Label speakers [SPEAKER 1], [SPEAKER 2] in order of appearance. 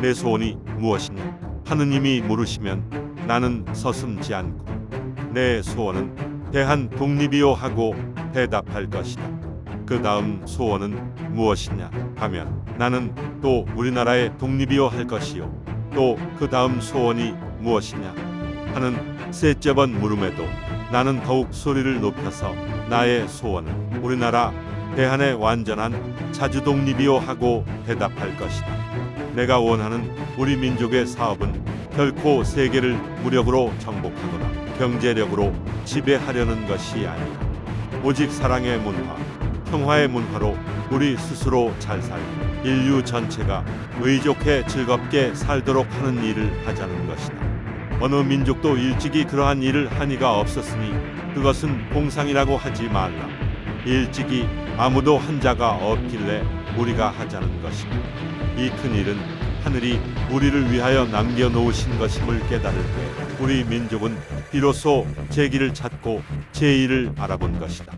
[SPEAKER 1] 내 소원이 무엇이냐? 하느님이 물으시면 나는 서슴지 않고 내 소원은 대한 독립이요 하고 대답할 것이다. 그 다음 소원은 무엇이냐 하면 나는 또 우리나라의 독립이요 할 것이요. 또 그 다음 소원이 무엇이냐 하는 셋째 번 물음에도 나는 더욱 소리를 높여서 나의 소원은 우리나라 대한의 완전한 자주 독립이요 하고 대답할 것이다. 내가 원하는 우리 민족의 사업은 결코 세계를 무력으로 정복하거나 경제력으로 지배하려는 것이 아니다. 오직 사랑의 문화, 평화의 문화로 우리 스스로 잘 살고 인류 전체가 의좋게 즐겁게 살도록 하는 일을 하자는 것이다. 어느 민족도 일찍이 그러한 일을 한 이가 없었으니 그것은 공상이라고 하지 말라. 일찍이 아무도 한 자가 없길래 우리가 하자는 것이다. 이큰 일은 하늘이 우리를 위하여 남겨놓으신 것임을 깨달을 때 우리 민족은 비로소 제 길을 찾고 제 일을 알아본 것이다.